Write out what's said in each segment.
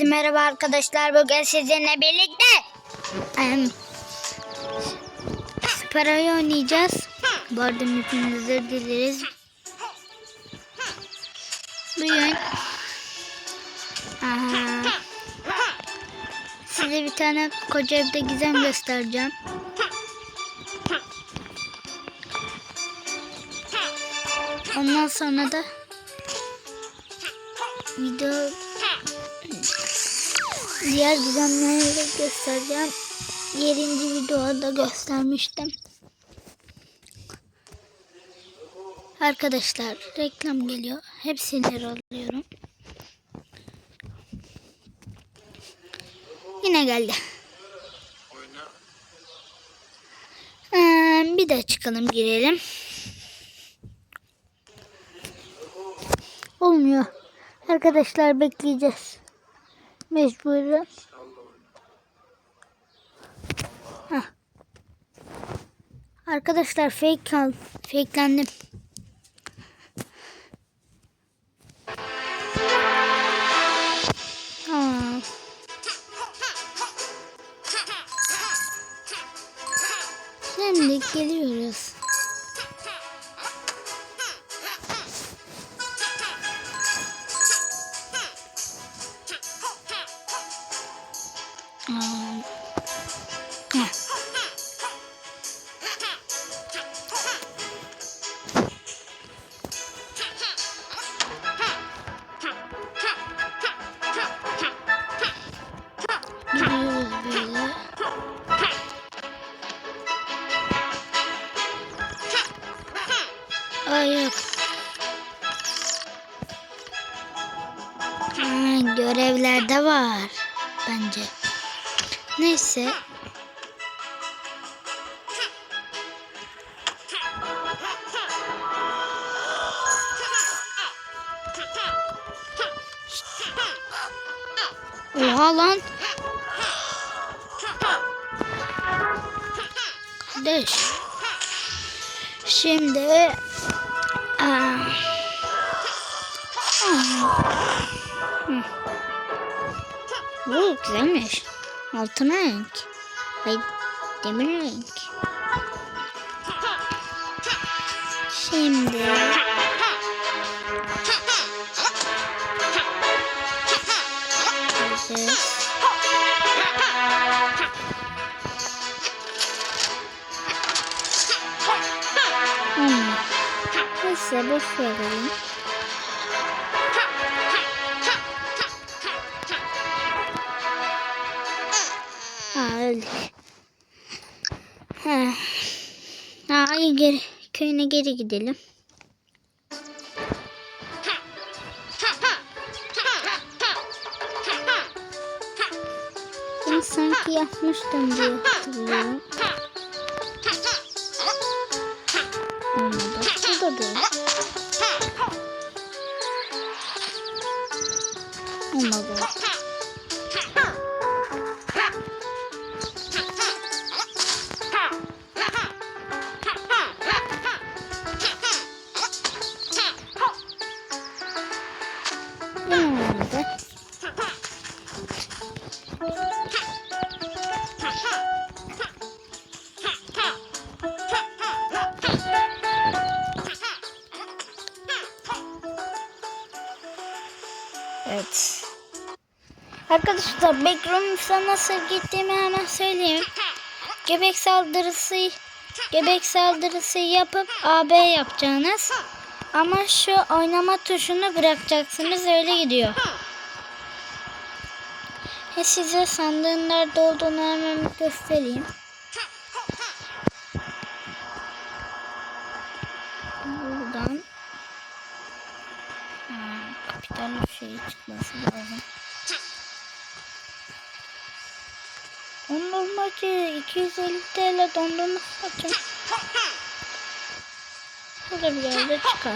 Herkese merhaba arkadaşlar. Bugün sizinle birlikte em, Spara'yı oynayacağız. Bu arada hepiniz özür dileriz. Bugün aha, size bir tane koca evde gizem göstereceğim. Ondan sonra da video diğer gizemleri de göstereceğim. Yedinci videoda göstermiştim. Arkadaşlar reklam geliyor. Hepsini alıyorum. Yine geldi. Bir de çıkalım girelim. Olmuyor. Arkadaşlar bekleyeceğiz. Mecburen. Arkadaşlar fake al. Fakelendim. Şimdi geliyoruz. Oha lan. Kardeş. Şimdi aa. Bu güzelmiş. Altın renk. Ay demir renk. Şimdi Neyse boş verelim. Ha öldük. Ha. Ha, geri, köyüne geri gidelim. Ben sanki yapmıştım diye hatırlıyorum. Evet. Arkadaşlar Backrooms'a nasıl gittiğimi hemen söyleyeyim. Göbek saldırısı göbek saldırısı yapıp AB yapacağınız. Ama şu oynama tuşunu bırakacaksınız öyle gidiyor. E size sandığın nerede olduğunu hemen göstereyim. Buradan bir şey çıkması lazım. Dondurmacı 250 TL dondurma satacağım. Burada bir yerde çıkar.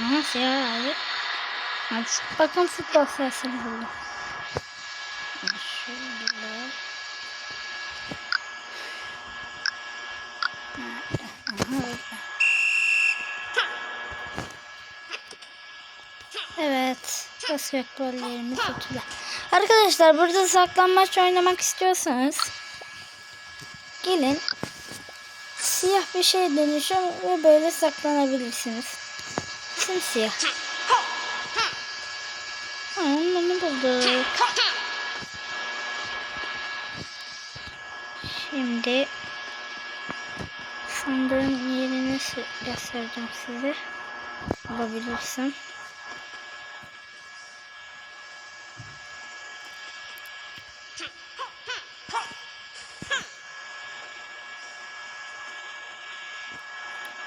Aha siyah abi. Hadi bakın futbol sahasını buldum. Şöyle. Nerede? Aha orada. Ellerimiz tutuluyor. Arkadaşlar burada saklanmaç oynamak istiyorsanız gelin siyah bir şey dönüşün ve böyle saklanabilirsiniz. Simsiyah. Ha, onu bulduk. Şimdi sandığın yerini göstereceğim size. Bulabilirsem.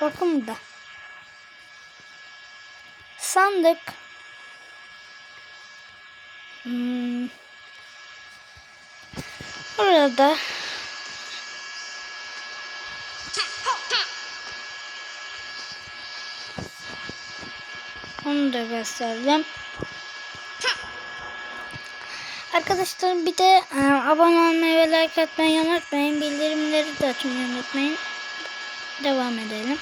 Bakın burada. Sandık. Hmm. Burada Onu da göstereceğim. Arkadaşlar bir de e, abone olmayı ve like atmayı unutmayın. Bildirimleri de açmayı unutmayın. Devam edelim.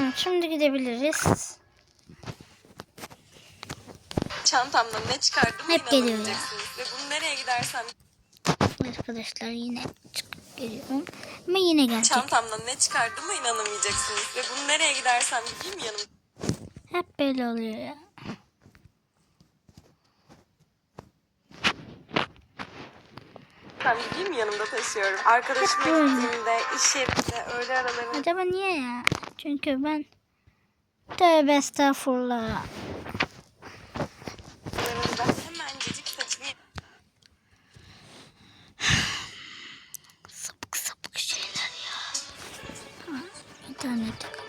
Evet, şimdi gidebiliriz. Çantamdan ne çıkardığımı Hep geliyor ya. inanamayacaksınız. Ve bunu nereye gidersem Arkadaşlar yine çıkıp geliyorum. Ama yine gelecek. çantamdan ne çıkardığımı inanamayacaksınız. Ve bunu nereye gidersem gideyim yanımda Hep böyle oluyor ya. Gideyim yanımda taşıyorum. Arkadaşıma gittiğimde, iş yerinde, öğle aralarında Acaba niye ya? Çünkü ben tövbe estağfurullah. hemencecik saçımı Sapık sapık şeyler ya. İnternette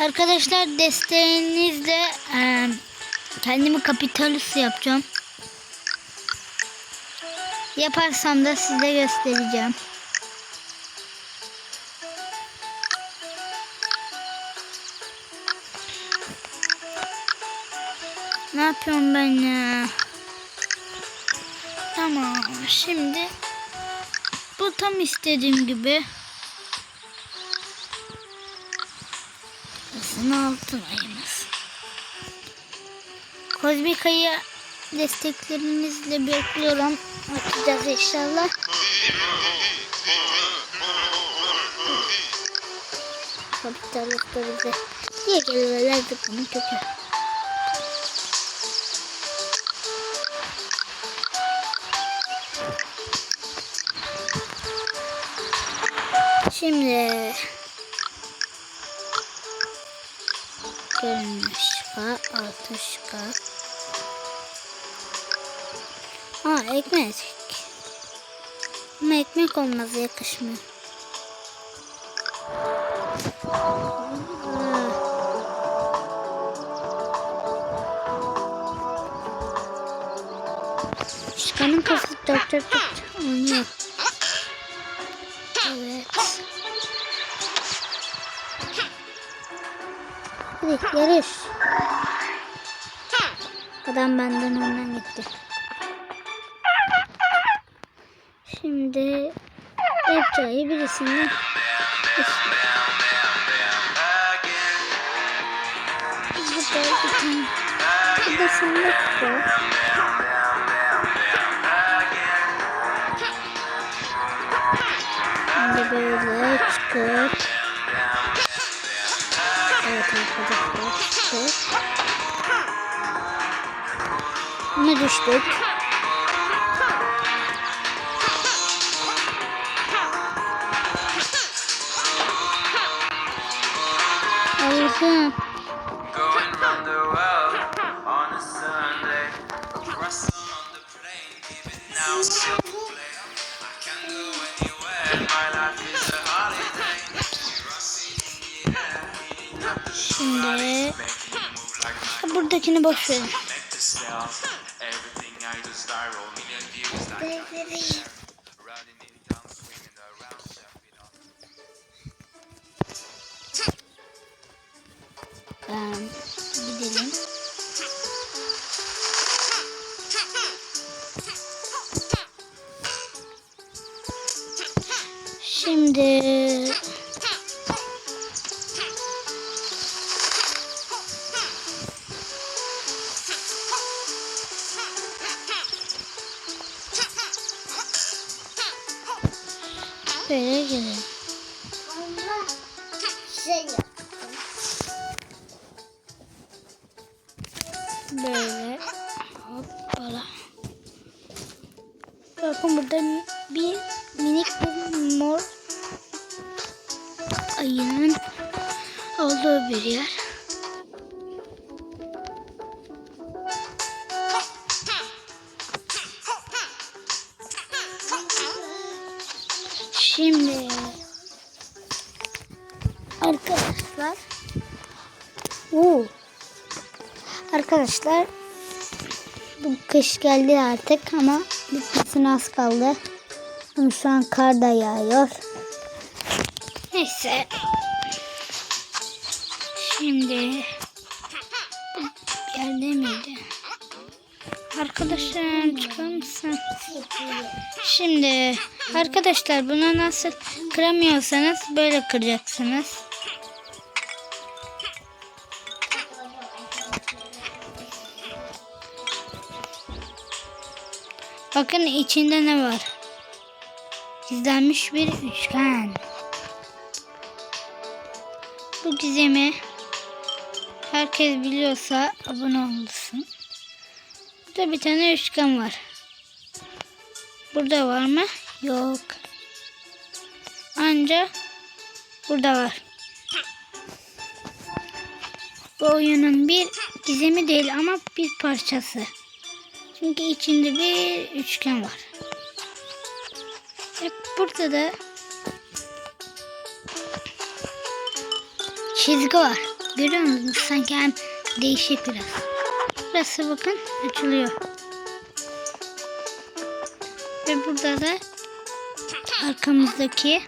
Arkadaşlar desteğinizle e, kendimi kapitalist yapacağım. Yaparsam da size göstereceğim. Ne yapıyorum ben ya? Tamam şimdi bu tam istediğim gibi. Aslında altın ayımız. Kozmik ayı desteklerinizle bekliyorum. Atacağız inşallah. Kapitalistler bize diye geliyorlar bunun kötü. Şimdi görünmüş şıka, altı şıka. Aa ekmek. Ama ekmek olmaz yakışmıyor. Aa. Şıkanın kafası dört dört dört oynuyor. Hadi yarış. Adam benden önden gitti. Şimdi yapacağı birisini Güzel bir tane. Bir de sandık var. Şimdi böyle çıkıp Ne düştük? Allah'ım. In the verin. Um. Böyle hoppala. Bakın burada Arkadaşlar bu kış geldi artık ama bitmesine az kaldı. Ama şu an kar da yağıyor. Neyse. Şimdi yerde miydi? Arkadaşım çıkar mısın? Şimdi arkadaşlar bunu nasıl kıramıyorsanız böyle kıracaksınız. Bakın içinde ne var? Gizlenmiş bir üçgen. Bu gizemi herkes biliyorsa abone olsun. Burada bir tane üçgen var. Burada var mı? Yok. Anca burada var. Bu oyunun bir gizemi değil ama bir parçası. Çünkü içinde bir üçgen var. Hep burada da çizgi var. Görüyor musunuz? Sanki hem değişik biraz. Burası bakın açılıyor. Ve burada da arkamızdaki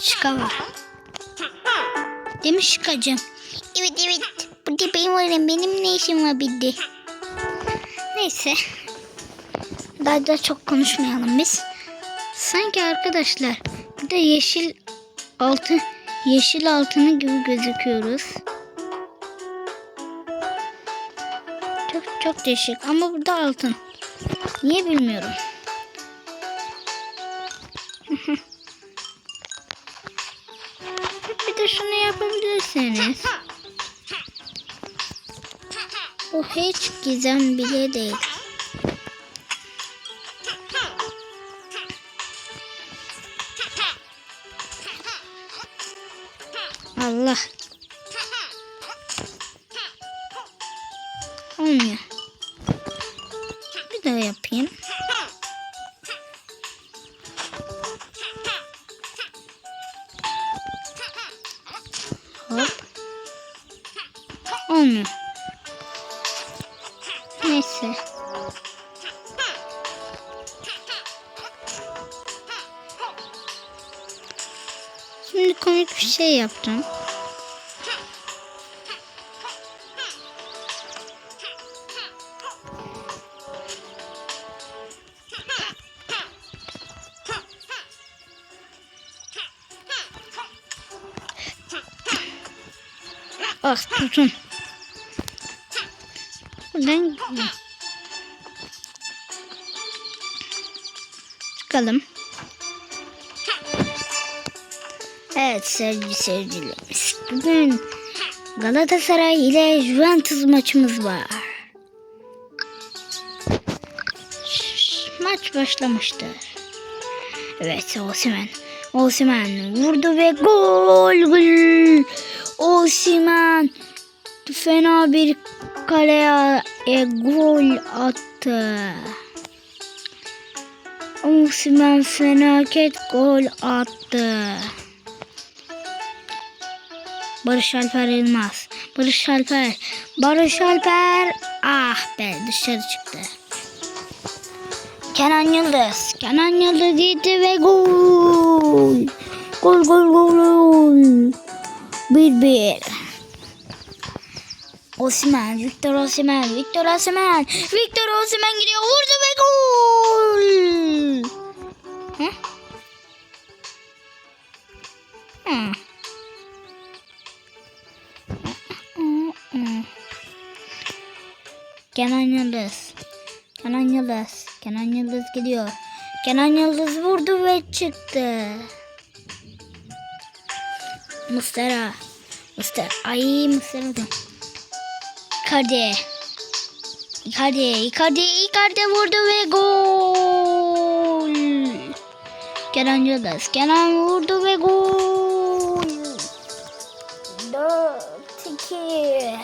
şıka var. Değil mi şıkacığım? Evet evet. Burada benim varım. Benim ne işim var bildi. Neyse. Daha da çok konuşmayalım biz. Sanki arkadaşlar burada yeşil altı yeşil altını gibi gözüküyoruz. Çok çok değişik ama burada altın. Niye bilmiyorum. bir de şunu yapabilirseniz. Bu hiç gizem bile değil. Allah. Olmuyor. Ah tutun. Buradan. Çıkalım. Evet sevgili seyircilerimiz. Bugün Galatasaray ile Juventus maçımız var. Maç başlamıştır. Evet Osimhen. Osimhen vurdu ve gol gol. Osimhen fena bir kaleye gol attı. Osimhen felaket gol attı. Barış Alper Yılmaz. Barış Alper. Barış Alper. Ah be dışarı çıktı. Kenan Yıldız. Kenan Yıldız gitti ve gol. Gol gol gol gol. Bir bir. Osimhen, Victor Osimhen, Victor Osimhen, Victor Osimhen gidiyor, vurdu ve gol. Kenan Yıldız. Kenan Yıldız. Kenan Yıldız gidiyor. Kenan Yıldız vurdu ve çıktı. Mustera. Mustera. Ay Mustera. Icardi. Icardi. Icardi. Icardi vurdu ve gol. Kenan Yıldız. Kenan vurdu ve gol. 4-2.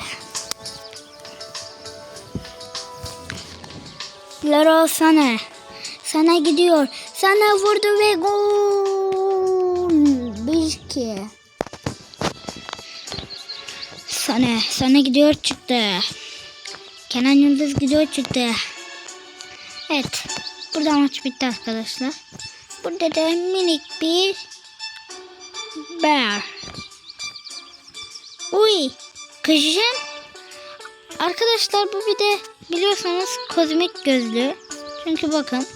Leroy Sané. Sana gidiyor. Sana vurdu ve gol. Sana, sana gidiyor çıktı. Kenan Yıldız gidiyor çıktı. Evet. Burada maç bitti arkadaşlar. Burada da minik bir bear. Uy. Kışın. Arkadaşlar bu bir de biliyorsanız kozmik gözlü. Çünkü bakın.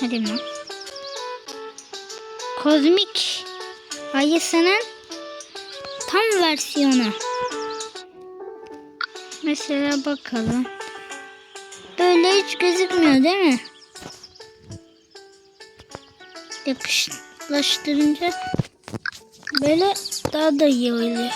Hadi mi? Kozmik ayısının tam versiyonu. Mesela bakalım. Böyle hiç gözükmüyor değil mi? Yakışlaştırınca böyle daha da iyi oluyor.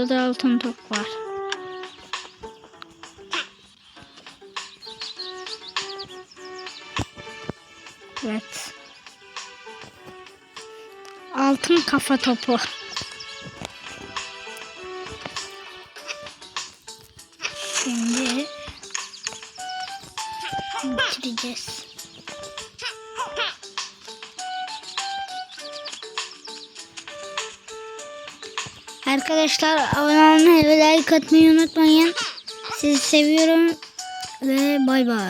Burada da altın top var. Evet. Altın kafa topu. Arkadaşlar abone olmayı ve like atmayı unutmayın. Sizi seviyorum ve bay bay.